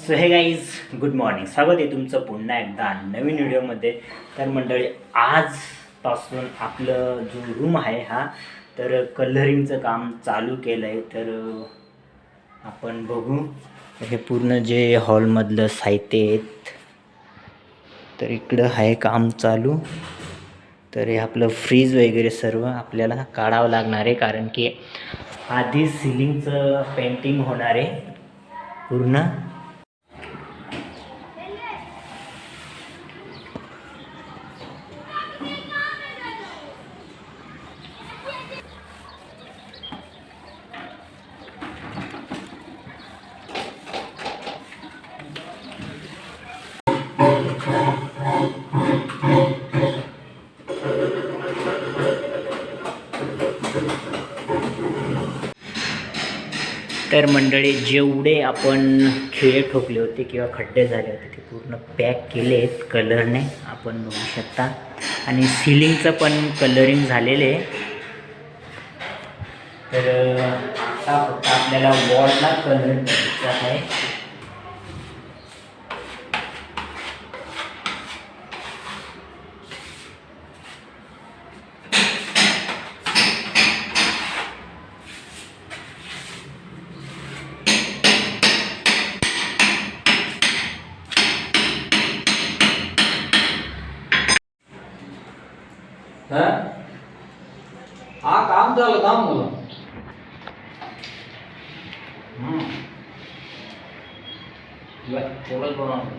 So हे guys good morning स्वागत आहे तुमचं पुन्हा एकदा नवीन व्हिडिओमध्ये. तर मंडळी आजपासून आपलं जो रूम आहे हा तर कलरिंगचं काम चालू केलं आहे तर आपण बघू. हे पूर्ण जे हॉलमधलं साहित्य आहेत तर इकडं आहे काम चालू. तर हे आपलं फ्रीज वगैरे सर्व आपल्याला काढावं लागणार आहे कारण की आधी सिलिंगचं पेंटिंग होणार आहे पूर्ण. तर मंडळी जेवढे आपण खिळे ठोकले होते किंवा खड्डे झाले होते ते पूर्ण पॅक केले आहेत कलरने आपण बघू शकता. आणि सिलिंगचं पण कलरिंग झालेलं आहे. तर आता फक्त आपल्याला वॉलला कलर करायचा आहे. काम झालं काम मला तेवढंच बनवणार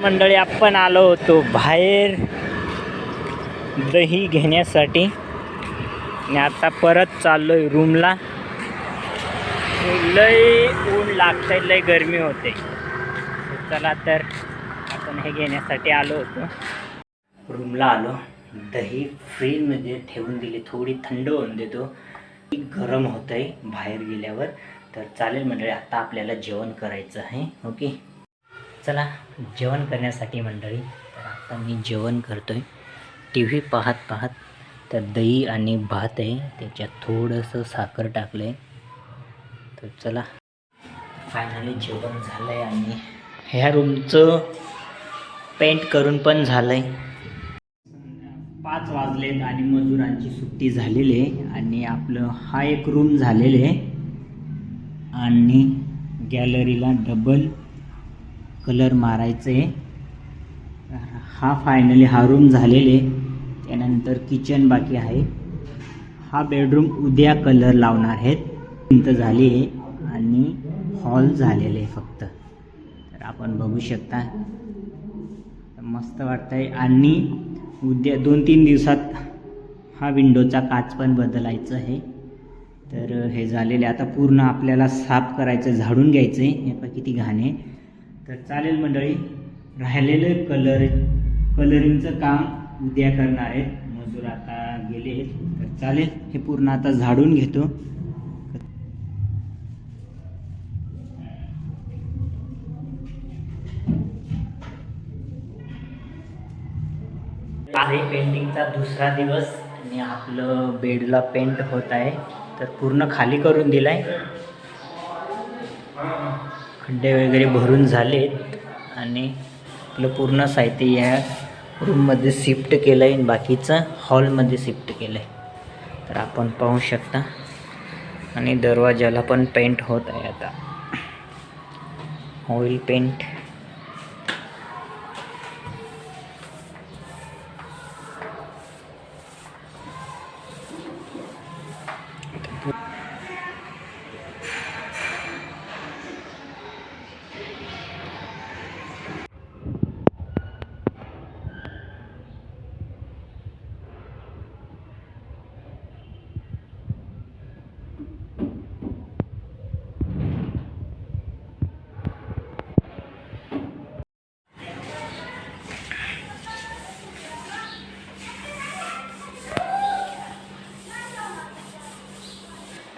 मंडळी आपण आलो होतो बाहेर दही घेण्यासाठी. आणि आता परत चाललोय रूमला. लय ऊन लागतंय लय गरमी होते. चला तर आपण हे घेण्यासाठी आलो होतो. रूमला आलो. दही फ्रीजमध्ये ठेवून दिली. थोडी थंड होऊन देतो. गरम होतं आहे बाहेर गेल्यावर. तर चालेल मंडळी आता आपल्याला जेवण करायचं आहे. ओके? चला जेवण करण्यासाठी मंडळी तर आता मी जेवण करतो आहे टी व्ही पाहत पाहत तर दही आणि भात आहे त्याच्यात थोडंसं साखर टाकलं आहे तर चला. फायनली जेवण झालं आहे आणि ह्या रूमचं पेंट करून पण झालं आहे पाच वाजलेत आणि मजुरांची सुट्टी झालेली आहे आणि आपलं हा एक रूम झालेलं आहे. आणि गॅलरीला डबल कलर मारायचे. हा फायनली हा रूम झालेले. त्यानंतर किचन बाकी आहे. हा बेडरूम उद्या कलर लावणार आहेत. भिंत झाली आहे आणि हॉल झालेले आहे फक्त. तर आपण बघू शकता. मस्त वाटतंय. आणि उद्या दोन तीन दिवसात हा विंडोचा काच पण बदलायचं आहे. तर हे झालेले. आता पूर्ण आपल्याला साफ करायचं झाडून घ्यायचं आहे हे पण किती घाण आहे. तर चालेल मंडळी राहिलेलं कलर कलरिंगचं काम उद्या करणार आहेत. मजूर आता गेले आहेत. तर चालेल हे पूर्ण आता झाडून घेतो. आहे पेंटिंगचा दुसरा दिवस आणि आपलं बेडला पेंट होत आहे. तर पूर्ण खाली करून दिलाय. खड्डे वगैरे भरून झालेत आणि आपलं पूर्ण साहित्य या रूममध्ये शिफ्ट केलं आहे आणि बाकीचं हॉलमध्ये शिफ्ट केलं आहे तर आपण पाहू शकता. आणि दरवाजाला पण पेंट होत आहे आता. ऑइल पेंट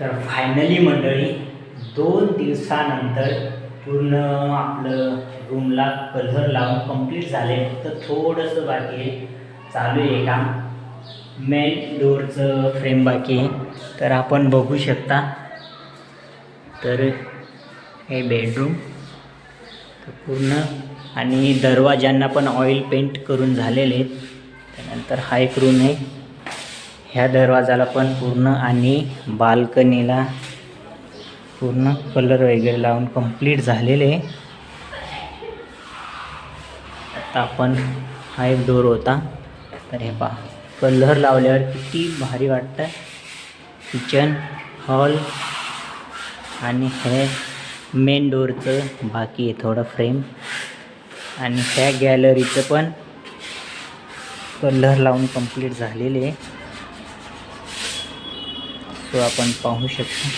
तर फायनली मंडळी दोन दिवसानंतर पूर्ण आपलं रूमला कलर लावून कंप्लीट झाले. फक्त थोडंसं बाकी आहे. चालू आहे काम. मेन डोअरचं फ्रेम बाकी आहे. तर आपण बघू शकता. तर हे बेडरूम तर पूर्ण. आणि दरवाजांना पण ऑइल पेंट करून झालेले. आहेत त्यानंतर हा एक रूम आहे. ह्या दरवाजाला पण पूर्ण आणि बाल्कनीला पूर्ण कलर वगैरे लावून कंप्लीट झालेले. आता आपण हा एक डोर होता. तर हे पहा कलर लावल्यावर किती भारी वाटतं किचन हॉल आणि हे मेन डोअरचं बाकी आहे थोडं फ्रेम आणि ह्या गॅलरीचं पण कलर लावून कंप्लीट झालेले. आहे तो आपण पाहू शकतो.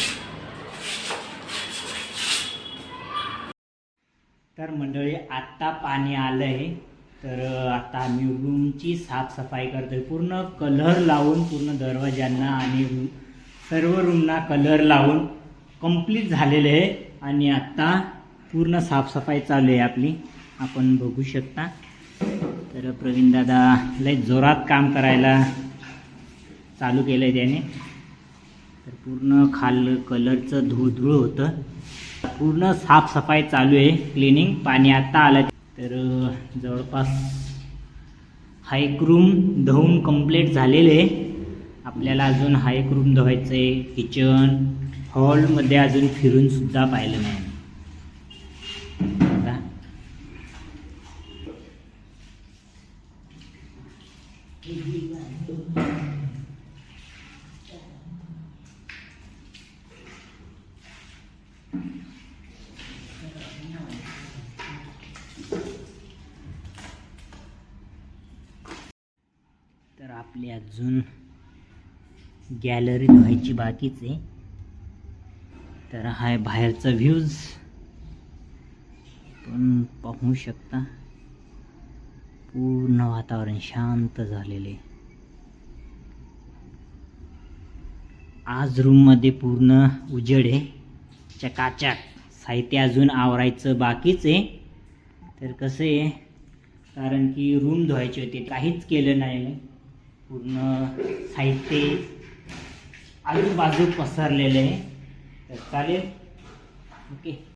तर मंडळी आत्ता पाणी आलं आहे. तर आता आम्ही रूमची साफसफाई करतोय. पूर्ण कलर लावून पूर्ण दरवाज्यांना आणि सर्व रूमना कलर लावून कंप्लीट झालेले आहे. आणि आत्ता पूर्ण साफसफाई चालू आहे आपली. आपण बघू शकता. तर प्रवीण दादा लय जोरात काम करायला चालू केलं आहे त्याने. तर पूर्ण खाल कलरचं धूळ होतं. पूर्ण साफसफाई चालू आहे क्लिनिंग पाणी आत्ता आलं तर जवळपास हा एक रूम धुवून कंप्लीट झालेले आहे. आपल्याला अजून हा एक रूम धुवायचं आहे किचन हॉलमध्ये अजून फिरूनसुद्धा पाहिलं नाही आता तर आपली अजून गॅलरी धुवायची बाकीच आहे. तर हा आहे बाहेरचा व्ह्यूज पण पाहू शकता पूर्ण वातावरण शांत झालेले आज रूममध्ये पूर्ण उजेड आहे. चकाचक. साहित्य अजून आवरायचं बाकीच आहे. तर कसं आहे कारण की रूम धुवायची होती काहीच केलं नाही पूर्ण साहित्य आजूबाजू पसरलेले आहे. तर चालेल. ओके.